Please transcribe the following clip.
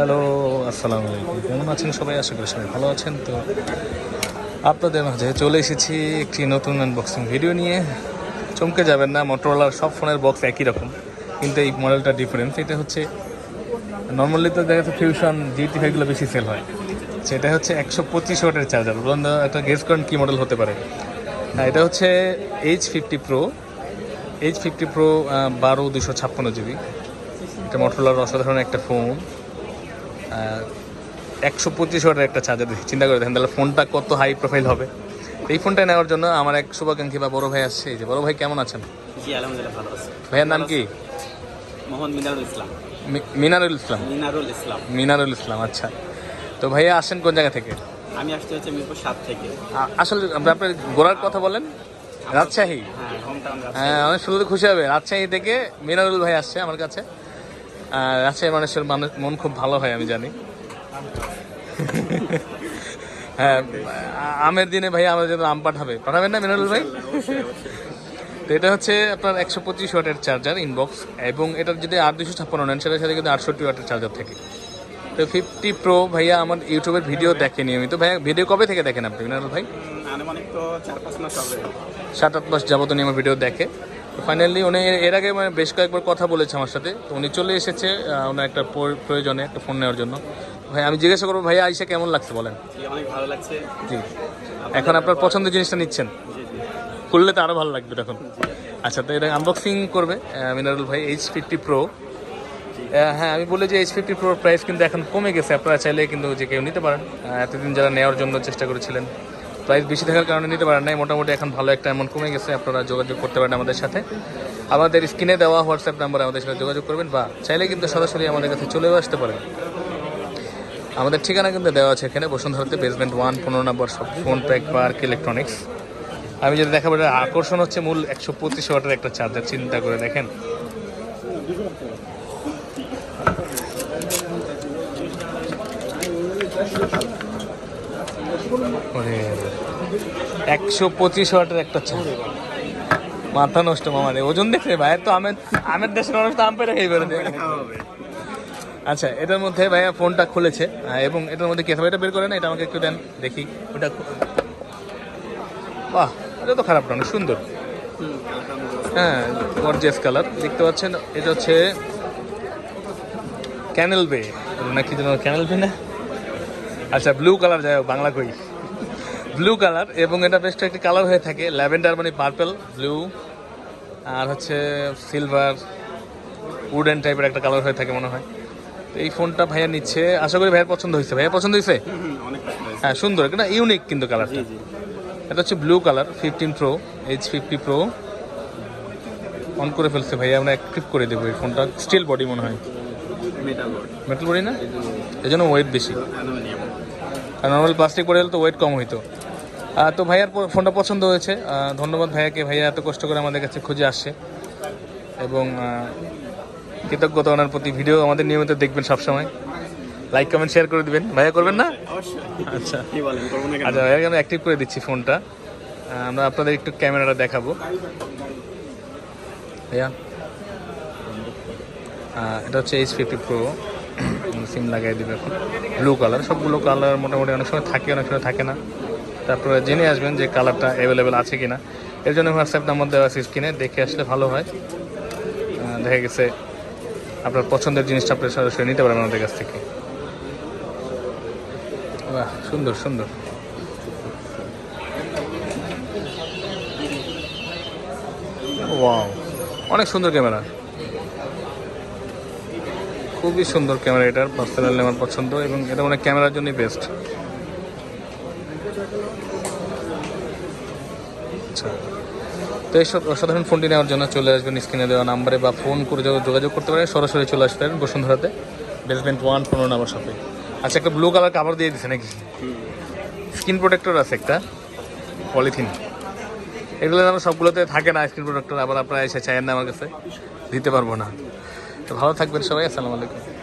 Hello, আসসালামু আলাইকুম। কেমন আছেন সবাই? আশা করি সবাই ভালো আছেন। তো আপনাদের মাঝে চলে এসেছি একটি নতুন আনবক্সিং ভিডিও নিয়ে। চমকে যাবেন না মোটরোলার সব ফোনের বক্স একই রকম, কিন্তু এই মডেলটা ডিফারেন্স এটা হচ্ছে নর্মালি তো দেখা যাচ্ছে ফিউশন জিটি ফাইভগুলো বেশি সেল হয়। সেটা হচ্ছে একশো পঁচিশ ওয়াটের চার্জার বলুন একটা গেস করেন কী মডেল হতে পারে। হ্যাঁ এটা হচ্ছে H fifty pro H fifty pro বারো দুশো ছাপ্পান্ন জিবি এটা মোটরোলার অসাধারণ একটা ফোন একশো পঁচিশ ওয়াটের একটা চার্জার দিচ্ছি চিন্তা করে দেখেন তাহলে ফোনটা কত হাই প্রোফাইল হবে? এই ফোনটা নেওয়ার জন্য আমার এক শুভাকাঙ্ক্ষী বা বড় ভাই আসছে। এই যে বড় ভাই কেমন আছেন? জি আলহামদুলিল্লাহ ভালো আছে। ভাইয়ের নাম কি? মোহাম্মদ মিনারুল ইসলাম। মিনারুল ইসলাম। মিনারুল ইসলাম। মিনারুল ইসলাম আচ্ছা। তো ভাইয়া আসেন কোন জায়গা থেকে? আমি আসতে হচ্ছে মিরপুর সাত থেকে। আসলে আপনি আপনার গোড়ার কথা বলেন? রাজশাহী? হ্যাঁ টাউন হ্যাঁ অনেক শুরুতে খুশি হবে। রাজশাহী থেকে মিনারুল ভাই আসছে আমার কাছে। রাজশাহী মানুষের মানুষ মন খুব ভালো হয় আমি জানি। হ্যাঁ আমের দিনে ভাই জন্য আম পাঠাবে। পাঠাবেন না মিনারুল ভাই? তো এটা হচ্ছে আপনার একশো পঁচিশ ওয়াটের চার্জার ইনবক্স এবং এটার যদি আট দুশো ছাপ্পান্ন নেন সেটার সাথে কিন্তু আটষট্টি ওয়াটের চার্জার থাকে। তো ফিফটি প্রো ভাইয়া আমার ইউটিউবের ভিডিও দেখে নিয়মিত ভাইয়া ভিডিও কবে থেকে দেখেন আপনি মিনারুল ভাই? সাত আট মাস যাবত উনি আমার ভিডিও দেখে। ফাইনালি উনি এর আগে মানে বেশ কয়েকবার কথা বলেছে আমার সাথে। তো উনি চলে এসেছে ওনার একটা প্রয়োজনে একটা ফোন নেওয়ার জন্য। ভাই আমি জিজ্ঞাসা করব ভাইয়া আইসা কেমন লাগছে বলেন? অনেক ভালো লাগছে। জি। এখন আপনার পছন্দের জিনিসটা নিচ্ছেন? খুললে তো আরও ভালো লাগবে তখন। আচ্ছা তো এটা আনবক্সিং করবে মিনারুল ভাই এইচ ফিফটি প্রো হ্যাঁ আমি বলি যে এইচ ফিফটি প্রোর প্রাইস কিন্তু এখন কমে গেছে। আপনারা চাইলে কিন্তু যে কেউ নিতে পারেন। এতদিন যারা নেওয়ার জন্য চেষ্টা করেছিলেন। প্রাইস বেশি থাকার কারণে নিতে পারেন নাই। মোটামুটি এখন ভালো একটা এমন কমে গেছে। আপনারা যোগাযোগ করতে পারেন আমাদের সাথে। আমাদের স্ক্রিনে দেওয়া হোয়াটসঅ্যাপ নাম্বারে আমাদের সাথে যোগাযোগ করবেন বা চাইলে কিন্তু সরাসরি আমাদের কাছে চলেও আসতে পারেন। আমাদের ঠিকানা কিন্তু দেওয়া আছে এখানে। বসুন্ধরাতে বেসমেন্ট ওয়ান পনেরো নম্বর সব ফোন প্যাক পার্ক ইলেকট্রনিক্স আমি যদি দেখাবো, এটা আকর্ষণ হচ্ছে মূল একশো পঁচিশ ওয়াটের একটা চার্জার চিন্তা করে দেখেন। একশো পঁচিশ ওয়াটের একটা চার্জার মাথা নষ্ট মামার ওজন দেখে ভাইয়ের তো আমের আমের দেশের মানুষ তো আম পেরে খেয়ে বেরোতে আচ্ছা এটার মধ্যে ভাইয়া ফোনটা খুলেছে এবং এটার মধ্যে কেসা এটা বের করেন এটা আমাকে একটু দেন, দেখি। ওটা বাহ, এটা তো খারাপ না সুন্দর। হ্যাঁ গর্জিয়াস কালার দেখতে পাচ্ছেন, এটা হচ্ছে ক্যানেল বে নাকি যেন ক্যানেল বে না? আচ্ছা ব্লু কালার যাই হোক, বাংলা কই? ব্লু কালার এবং এটা বেশ একটি কালার হয়ে থাকে। ল্যাভেন্ডার মানে পার্পল ব্লু আর হচ্ছে সিলভার উডেন টাইপের একটা কালার হয়ে থাকে মনে হয়। তো এই ফোনটা ভাইয়া নিচ্ছে। আশা করি ভাইয়ের পছন্দ হয়েছে। ভাইয়া পছন্দ হয়েছে। হ্যাঁ সুন্দর। কিন্তু ইউনিক কিন্তু কালারটা এটা হচ্ছে blue colour fifteen pro H fifty pro on করে ফেলছে ভাইয়া। আমরা অ্যাক্টিভ করে দেবো এই ফোনটা। স্টিল বডি মনে হয়। মেটাল বডি না? এই জন্য ওয়েট বেশি। আর নর্মাল প্লাস্টিক বডি হলে তো ওয়েট কম হইতো। তো ভাইয়ার ফোনটা পছন্দ হয়েছে। ধন্যবাদ ভাইয়াকে। ভাইয়া এত কষ্ট করে আমাদের কাছে খুঁজে আসছে। এবং কৃতজ্ঞতা ওনার প্রতি। ভিডিও আমাদের নিয়মিত দেখবেন সবসময়। লাইক কমেন্ট শেয়ার করে দিবেন। ভাইয়া করবেন না? আচ্ছা। আচ্ছা ভাইয়াকে আমরা অ্যাক্টিভ করে দিচ্ছি ফোনটা। আমরা আপনাদের একটু ক্যামেরাটা দেখাবো। ভাইয়া। এটা হচ্ছে এইচ ফিফটি প্রো সিম লাগাই দেবে এখন। ব্লু কালার সবগুলো কালার মোটামুটি অনেক সময় থাকে অনেক সময় থাকে না। তারপরে জেনে আসবেন যে কালারটা অ্যাভেলেবেল আছে কি না এর জন্য হোয়াটসঅ্যাপ নাম্বার দেওয়া আছে স্ক্রিনে দেখে আসলে ভালো হয়। দেখা গেছে আপনার পছন্দের জিনিসটা আপনি সরাসরি নিতে পারেন আমাদের কাছ থেকে। সুন্দর সুন্দর। ওয়াও অনেক সুন্দর ক্যামেরা। খুবই সুন্দর ক্যামেরা এটার। পার্সোনালি আমার পছন্দ এবং এটা মানে ক্যামেরার জন্যই বেস্ট আচ্ছা। তো এইসব অসাধারণ ফোনটি নেওয়ার জন্য চলে আসবেন স্ক্রিনে দেওয়া নাম্বারে বা ফোন করে যোগ- যোগাযোগ করতে পারেন। সরাসরি চলে আসতে পারেন বসুন্ধরাতে। বেসমেন্ট ওয়ান পনেরো নাম্বার শপে আচ্ছা একটা ব্লু কালার কাভার দিয়ে দিছে নাকি? স্কিন প্রোটেক্টর আছে একটা। পলিথিন এগুলো আমার সবগুলোতে থাকে না স্ক্রিন প্রোটেক্টর আবার আপনারা এসে চাইেন না আমার কাছে দিতে পারব না। তো ভালো থাকবেন সবাই। আসসালামু আলাইকুম।